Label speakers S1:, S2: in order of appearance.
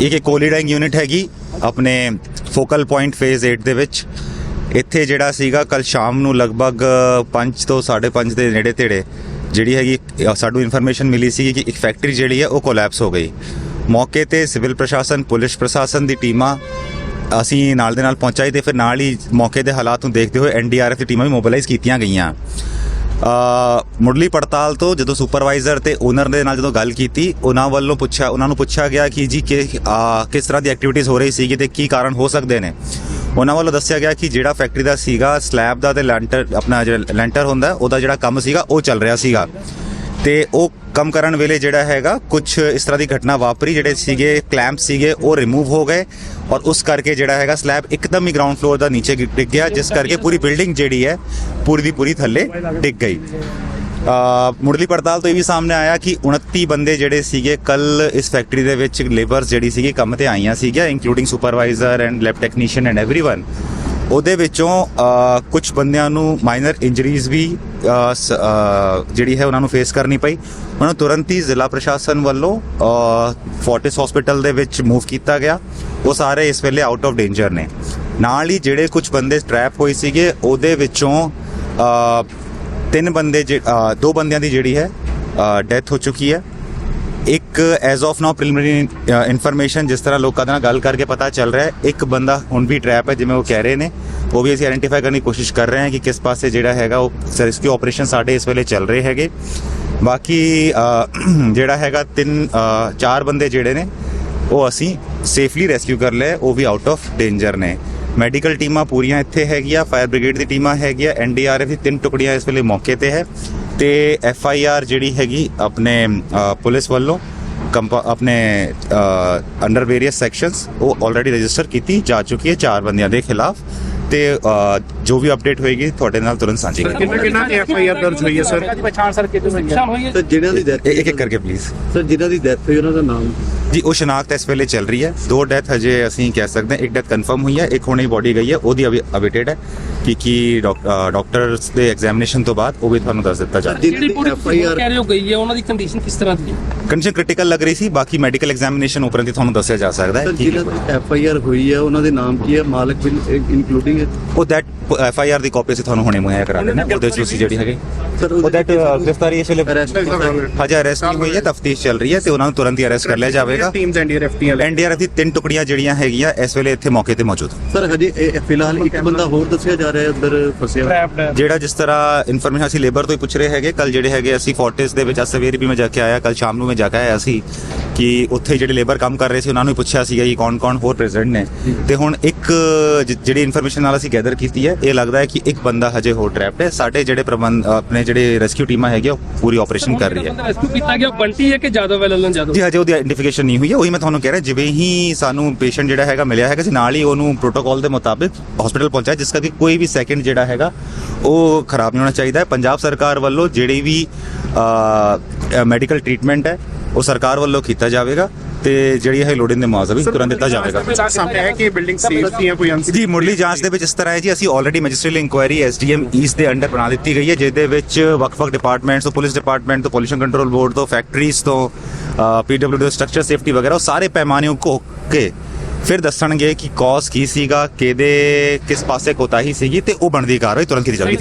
S1: ਇੱਕ ਇੱਕ ਕੋਲੀਡਾਈਂਗ ਯੂਨਿਟ ਹੈਗੀ ਆਪਣੇ ਫੋਕਲ ਪੁਆਇੰਟ ਫੇਜ਼ 8 ਦੇ ਵਿੱਚ। ਇੱਥੇ ਜਿਹੜਾ ਸੀਗਾ ਕੱਲ ਸ਼ਾਮ ਨੂੰ ਲਗਭਗ 5 ਤੋਂ 5:30 ਦੇ ਨੇੜੇ ਤੇੜੇ ਜਿਹੜੀ ਹੈਗੀ ਸਾਨੂੰ ਇਨਫੋਰਮੇਸ਼ਨ ਮਿਲੀ ਸੀ ਕਿ ਇੱਕ ਫੈਕਟਰੀ ਜਿਹੜੀ ਹੈ ਉਹ ਕੋਲੈਪਸ ਹੋ ਗਈ। ਮੌਕੇ ਤੇ ਸਿਵਲ ਪ੍ਰਸ਼ਾਸਨ, ਪੁਲਿਸ ਪ੍ਰਸ਼ਾਸਨ ਦੀ ਟੀਮਾਂ ਅਸੀਂ ਨਾਲ ਦੇ ਨਾਲ ਪਹੁੰਚਾਈ ਤੇ ਫਿਰ ਨਾਲ ਹੀ ਮੌਕੇ ਦੇ ਹਾਲਾਤ ਨੂੰ ਦੇਖਦੇ ਹੋਏ ਐਨਡੀਆਰਐਫ ਦੀ ਟੀਮਾਂ ਵੀ ਮੋਬਿਲਾਈਜ਼ ਕੀਤੀਆਂ ਗਈਆਂ। ਮੁੱਢਲੀ ਪੜਤਾਲ ਤੋਂ ਜਦੋਂ ਸੁਪਰਵਾਈਜ਼ਰ ਤੇ ਓਨਰ ਦੇ ਨਾਲ ਜਦੋਂ ਗੱਲ ਕੀਤੀ, ਉਹਨਾਂ ਵੱਲੋਂ ਪੁੱਛਿਆ ਉਹਨਾਂ ਨੂੰ ਪੁੱਛਿਆ ਗਿਆ ਕਿ ਜੀ ਕਿ ਕਿਸ ਤਰ੍ਹਾਂ ਦੀ ਐਕਟੀਵਿਟੀਜ਼ ਹੋ ਰਹੀ ਸੀਗੀ ਤੇ ਕੀ ਕਾਰਨ ਹੋ ਸਕਦੇ ਨੇ। ਉਹਨਾਂ ਵੱਲੋਂ ਦੱਸਿਆ ਗਿਆ ਕਿ ਜਿਹੜਾ ਫੈਕਟਰੀ ਦਾ ਸੀਗਾ ਸਲੈਬ ਦਾ ਤੇ ਲੈਂਟਰ ਆਪਣਾ ਜਿਹੜਾ ਲੈਂਟਰ ਹੁੰਦਾ, ਉਹਦਾ ਜਿਹੜਾ ਕੰਮ ਸੀਗਾ, ਉਹ ਚੱਲ ਰਿਹਾ ਸੀਗਾ। ਤੇ ਉਹ ਕੰਮ ਕਰਨ ਵੇਲੇ ਜਿਹੜਾ ਹੈਗਾ ਕੁਝ ਇਸ ਤਰ੍ਹਾਂ ਦੀ ਘਟਨਾ ਵਾਪਰੀ ਜਿਹੜੇ ਸੀਗੇ ਕਲੈਂਪ ਸੀਗੇ ਉਹ ਰਿਮੂਵ ਹੋ ਗਏ ਔਰ ਉਸ ਕਰਕੇ ਜਿਹੜਾ ਹੈਗਾ ਸਲੈਬ ਇੱਕਦਮ ਹੀ ਗਰਾਊਂਡ ਫਲੋਰ ਦਾ ਨੀਚੇ ਗਿ- ਡਿੱਗ ਗਿਆ ਜਿਸ ਕਰਕੇ ਪੂਰੀ ਬਿਲਡਿੰਗ ਜਿਹੜੀ ਹੈ ਪੂਰੀ ਦੀ ਪੂਰੀ ਥੱਲੇ ਡਿੱਗ ਗਈ ਅ ਮੁੱਢਲੀ ਪੜਤਾਲ ਤੋਂ ਇਹ ਵੀ ਸਾਹਮਣੇ ਆਇਆ ਕਿ 29 ਬੰਦੇ ਜਿਹੜੇ ਸੀਗੇ ਕੱਲ ਇਸ ਫੈਕਟਰੀ ਦੇ ਵਿੱਚ ਲੇਬਰਸ ਜਿਹੜੀ ਸੀਗੀ ਕੰਮ ਤੇ ਆਈਆਂ ਸੀਗੀਆਂ including supervisor and lab technician and everyone ਉਹਦੇ ਵਿੱਚੋਂ ਕੁਝ ਬੰਦਿਆਂ ਨੂੰ ਮਾਈਨਰ ਇੰਜਰੀਜ਼ ਵੀ ਸ- ਜਿਹੜੀ ਹੈ ਉਹਨਾਂ ਨੂੰ ਫੇਸ ਕਰਨੀ ਪਈ। ਉਹਨਾਂ ਨੂੰ ਤੁਰੰਤ ਹੀ ਜ਼ਿਲ੍ਹਾ ਪ੍ਰਸ਼ਾਸਨ ਵੱਲੋਂ ਫੋਰਟਿਸ ਹਸਪੀਟਲ ਦੇ ਵਿੱਚ ਮੂਵ ਕੀਤਾ ਗਿਆ। ਉਹ ਸਾਰੇ ਇਸ ਵੇਲੇ ਆਊਟ ਆਫ ਡੇਂਜਰ ਨੇ। ਨਾਲ ਹੀ ਜਿਹੜੇ ਕੁਝ ਬੰਦੇ ਟਰੈਪ ਹੋਏ ਸੀਗੇ, ਉਹਦੇ ਵਿੱਚੋਂ ਤਿੰਨ ਬੰਦੇ ਜੇ- ਦੋ ਬੰਦਿਆਂ ਦੀ ਜਿਹੜੀ ਹੈ ਡੈਥ ਹੋ ਚੁੱਕੀ ਹੈ। ਇੱਕ as of now preliminary information ਜਿਸ ਤਰ੍ਹਾਂ ਲੋਕਾਂ ਦੇ ਨਾਲ ਗੱਲ ਕਰਕੇ ਪਤਾ ਚੱਲ ਰਿਹਾ ਹੈ, ਇੱਕ ਬੰਦਾ ਹੁਣ ਵੀ ਟਰੈਪ ਹੈ, ਜਿਵੇਂ ਉਹ ਕਹਿ ਰਹੇ ਨੇ, ਉਹ ਵੀ ਅਸੀਂ ਆਇਡੈਂਟੀਫਾਈ ਕਰਨ ਦੀ ਕੋਸ਼ਿਸ਼ ਕਰ ਰਹੇ ਹਾਂ ਕਿ ਕਿਸ ਪਾਸੇ ਜਿਹੜਾ ਹੈਗਾ ਉਹ ਰੈਸਕਿਊ ਆਪਰੇਸ਼ਨ ਸਾਡੇ ਇਸ ਵੇਲੇ ਚੱਲ ਰਹੇ ਹੈਗੇ। ਬਾਕੀ ਜਿਹੜਾ ਹੈਗਾ ਤਿੰਨ ਚਾਰ ਬੰਦੇ ਜਿਹੜੇ ਨੇ, ਉਹ ਅਸੀਂ ਸੇਫਲੀ ਰੈਸਕਿਊ ਕਰ ਲਏ, ਉਹ ਵੀ ਆਊਟ ਆਫ ਡੇਂਜਰ ਨੇ। ਮੈਡੀਕਲ ਟੀਮਾਂ ਪੂਰੀਆਂ ਇੱਥੇ ਹੈਗੀਆਂ ਫਾਇਰ ਬ੍ਰਿਗੇਡ ਦੀ ਟੀਮਾਂ ਹੈਗੀਆਂ ਐਨਡੀਆਰਐਫ ਦੀ ਤਿੰਨ ਟੁਕੜੀਆਂ ਇਸ ਵੇਲੇ ਮੌਕੇ ਤੇ ਹੈ। ਤੇ ਐਫ ਆਈ ਆਰ ਜਿਹੜੀ ਹੈਗੀ ਆਪਣੇ ਪੁਲਿਸ ਵੱਲੋਂ ਆਪਣੇ ਅੰਡਰ ਵੇਰੀਅਸ ਸੈਕਸ਼ਨਸ ਉਹ ਆਲਰੇਡੀ ਰਜਿਸਟਰ ਕੀਤੀ ਜਾ ਚੁੱਕੀ ਹੈ ਚਾਰ ਬੰਦਿਆਂ ਦੇ ਖਿਲਾਫ ਤੇ ਜੋ ਵੀ ਅਪਡੇਟ ਹੋਏਗੀ ਤੁਹਾਡੇ ਨਾਲ ਤੁਰੰਤ ਸਾਂਝੀ ਕਰਾਂਗੇ।
S2: ਕਿੰਨਾ ਕਿੰਨਾ ਐਫ ਆਈ ਆਰ ਦਰਜ ਹੋਈ ਹੈ ਸਰ?
S3: ਪਛਾਣ ਸਰ ਕਿਤੇ ਪਛਾਣ ਹੋਈ ਹੈ।
S4: ਸਰ ਜਿਨ੍ਹਾਂ ਦੀ ਡੈਥ
S1: ਇੱਕ ਇੱਕ ਕਰਕੇ ਪਲੀਜ਼
S4: ਸਰ ਜਿਨ੍ਹਾਂ ਦੀ ਡੈਥ ਹੋਈ ਉਹਨਾਂ ਦਾ ਨਾਮ?
S1: ਜੀ ਉਹ ਸ਼ਨਾਖਤ ਇਸ ਵੇਲੇ ਚੱਲ ਰਹੀ ਹੈ। ਦੋ ਡੈਥ ਹਜੇ ਅਸੀਂ ਕਹਿ ਸਕਦੇ ਹਾਂ ਇੱਕ ਡੈਥ ਕਨਫਰਮ ਹੋਈ ਹੈ ਇੱਕ ਹੁਣੇ ਬੋਡੀ ਗਈ ਹੈ ਉਹਦੀ ਅਵੇਟਡ ਹੈ। ਕਿ ਕੀ ਡਾਕਟਰਸ ਦੇ ਐਗਜ਼ਾਮੀਨੇਸ਼ਨ ਤੋਂ ਬਾਅਦ ਉਹ ਵੀ ਤੁਹਾਨੂੰ ਦੱਸ ਦਿੱਤਾ ਜਾਏਗਾ
S3: ਜਿਹੜੀ ਪੂਰੀ ਕਹਿ ਰਹੇ ਹੋ ਗਈ ਹੈ ਉਹਨਾਂ ਦੀ ਕੰਡੀਸ਼ਨ ਕਿਸ ਤਰ੍ਹਾਂ ਦੀ ਹੈ?
S1: ਕੰਡੀਸ਼ਨ ਕ੍ਰਿਟੀਕਲ ਲੱਗ ਰਹੀ ਸੀ ਬਾਕੀ ਮੈਡੀਕਲ ਐਗਜ਼ਾਮੀਨੇਸ਼ਨ ਉਪਰੰਤ ਹੀ ਤੁਹਾਨੂੰ ਦੱਸਿਆ ਜਾ ਸਕਦਾ ਹੈ ਕੀ
S4: ਜਿਹਨਾਂ ਦੀ ਐਫ ਆਈ ਆਰ ਹੋਈ ਹੈ ਉਹਨਾਂ ਦੇ ਨਾਮ ਕੀ ਹੈ? ਮਾਲਕ ਵੀ ਇਨਕਲੂਡਿੰਗ
S1: ਉਹ ਦੈਟ ਐਫ ਆਈ ਆਰ ਦੀ ਕਾਪੀ ਅਸੀਂ ਤੁਹਾਨੂੰ ਹੁਣੇ ਮੁਹੱਈਆ ਕਰਾ ਦਿੰਦੇ ਹਾਂ ਉਹਦੇ ਵਿੱਚ ਤੁਸੀਂ ਜਿਹੜੀ ਹੈਗੀ
S4: ਸਰ
S1: ਉਹ ਦੈਟ ਗ੍ਰਿਫਤਾਰੀ ਇਸ ਵੇਲੇ ਹਜੇ ਅਰੈਸਟ ਨਹੀਂ ਹੋਈ ਹੈ ਤਫਤੀਸ਼ ਚੱਲ ਰਹੀ ਹੈ ਤੇ ਉਹਨਾਂ ਨੂੰ ਤੁਰੰਤ ਹੀ ਅਰੈਸਟ ਕਰ ਲਿਆ ਜਾਵੇਗਾ।
S2: ਟੀਮਸ ਐਨਡੀਆਰਐਫ ਦੀਆਂ? ਲੈ
S1: ਐਨਡੀਆਰਐਫ ਦੀ ਤਿੰਨ ਟੁਕੜੀਆਂ ਜਿਹੜੀਆਂ ਹੈਗੀਆਂ ਇਸ ਵੇਲੇ ਇੱਥੇ ਮੌਕੇ ਤੇ ਮੌਜੂਦ
S4: ਸਰ ਹਜੇ ਇਹ- ਫਿਲਹਾਲ ਇੱਕ ਬੰਦਾ ਹੋਰ ਦੱਸਿਆ ਜਾ ਰਿਹਾ ਹੈ ਅੰਦਰ ਫਸਿਆ
S1: ਜਿਹੜਾ ਜਿਸ ਤਰ੍ਹਾਂ ਇਨਫੋਰਮੇਸ਼ਨ ਅਸੀਂ ਲੇਬਰ ਤੋਂ ਹੀ ਪੁੱਛ ਰਹੇ ਹੈਗੇ ਕੱਲ ਜਿਹੜੇ ਹੈਗੇ ਅਸੀਂ ਫੋਰਟਿਸ ਦੇ ਵਿੱਚ ਅੱਜ ਸਵੇਰੇ ਵੀ ਮੈਂ ਜਾ ਕੇ ਆਇਆ ਕੱਲ ਸ਼ਾਮ ਨੂੰ ਮੈਂ ਜਾ ਕੇ ਆਇਆ ਸੀ। ਕਿ ਉੱਥੇ ਜਿਹੜੇ ਲੇਬਰ ਕੰਮ ਕਰ ਰਹੇ ਸੀ ਉਹਨਾਂ ਨੂੰ ਹੀ ਪੁੱਛਿਆ ਸੀਗਾ ਕਿ ਕੌਣ-ਕੌਣ ਹੋਰ ਪ੍ਰੈਜ਼ੈਂਟ ਨੇ। ਤੇ ਹੁਣ ਇੱਕ ਜ- ਜਿਹੜੀ ਇਨਫੋਰਮੇਸ਼ਨ ਨਾਲ ਅਸੀਂ ਗੈਦਰ ਕੀਤੀ ਹੈ ਇਹ ਲੱਗਦਾ ਹੈ ਕਿ ਇੱਕ ਬੰਦਾ ਹਜੇ ਹੋਰ ਟ੍ਰੈਪਡ ਹੈ। ਸਾਡੇ ਜਿਹੜੇ ਪ੍ਰਬੰਧ ਆਪਣੇ ਜਿਹੜੇ ਰੈਸਕਿਊ ਟੀਮਾਂ ਹੈਗੀਆਂ ਉਹ ਪੂਰੀ ਆਪਰੇਸ਼ਨ ਕਰ ਰਹੀ ਹੈ।
S3: ਰੈਸਕਿਊ ਕੀਤਾ ਗਿਆ ਉਹ ਬੰਟੀ ਹੈ ਕਿ ਜਾਦਵ ਹੈ ਲਲਨ ਜਾਦਵ?
S1: ਜੀ ਹਜੇ ਉਹਦੀ ਆਇਡੈਂਟੀਫਿਕੇਸ਼ਨ ਨਹੀਂ ਹੋਈ ਹੈ। ਉਹੀ ਮੈਂ ਤੁਹਾਨੂੰ ਕਹਿ ਰਿਹਾ ਜਿਵੇਂ ਹੀ ਸਾਨੂੰ ਪੇਸ਼ੈਂਟ ਜਿਹੜਾ ਹੈਗਾ ਮਿਲਿਆ ਹੈਗਾ ਸੀ ਨਾਲ ਹੀ ਉਹਨੂੰ ਪ੍ਰੋਟੋਕਾਲ ਦੇ ਮੁਤਾਬਿਕ ਹਸਪੀਟਲ ਪਹੁੰਚਾਇਆ ਜਿਸ ਕਰਕੇ ਕੋਈ ਵੀ ਸੈਕਿੰਡ ਜਿਹੜਾ ਹੈਗਾ ਉਹ ਖਰਾਬ ਨਹੀਂ ਹੋਣਾ ਚਾਹੀਦਾ ਹੈ। ਪੰਜਾਬ ਸਰਕਾਰ ਵੱਲੋਂ ਜਿਹੜੀ ਵੀ ਮੈਡੀਕਲ ਟ੍ਰੀਟਮੈਂਟ ਹੈ ਉਹ ਸਰਕਾਰ ਵੱਲੋਂ ਕੀਤਾ ਜਾਵੇਗਾ ਤੇ ਜਿਹੜੀ ਹੈ ਲੋੜਿੰਦੇ ਮੁਆਵਜ਼ਾ ਵੀ ਤੁਰੰਤ ਦਿੱਤਾ ਜਾਵੇਗਾ।
S2: ਸਾਹਮਣੇ ਹੈ ਕਿ ਬਿਲਡਿੰਗ ਸੇਫ ਸੀ ਜਾਂ ਕੋਈ ਅਨਸੇਫ
S1: ਜੀ ਮੁੱਢਲੀ ਜਾਂਚ ਦੇ ਵਿੱਚ ਇਸ ਤਰ੍ਹਾਂ ਹੈ ਜੀ ਅਸੀਂ already magisterial inquiry SDM east ਦੇ ਅੰਡਰ ਬਣਾ ਦਿੱਤੀ ਗਈ ਹੈ ਜਿਹਦੇ ਵਿੱਚ ਵੱਖ-ਵੱਖ ਡਿਪਾਰਟਮੈਂਟਸ ਤੋਂ ਪੁਲਿਸ ਡਿਪਾਰਟਮੈਂਟ ਤੋਂ ਪੋਲੂਸ਼ਨ ਕੰਟਰੋਲ ਬੋਰਡ ਤੋਂ ਫੈਕਟਰੀਜ਼ ਤੋਂ ਪੀਡਬਲਯੂ ਦੇ ਸਟਰਕਚਰ ਸੇਫਟੀ ਵਗੈਰਾ ਉਹ ਸਾਰੇ ਪੈਮਾਨੇ ਘੋਕ ਕੇ ਫਿਰ ਦੱਸਣਗੇ ਕਿ ਕੌਸ ਕੀ ਸੀਗਾ ਕਿਹਦੇ ਕਿਸ ਪਾਸੇ ਕੋਤਾਹੀ ਸੀਗੀ ਤੇ ਉਹ ਬਣਦੀ ਕਾਰਵਾਈ ਤੁਰੰਤ ਕੀਤੀ ਜਾਵੇਗੀ।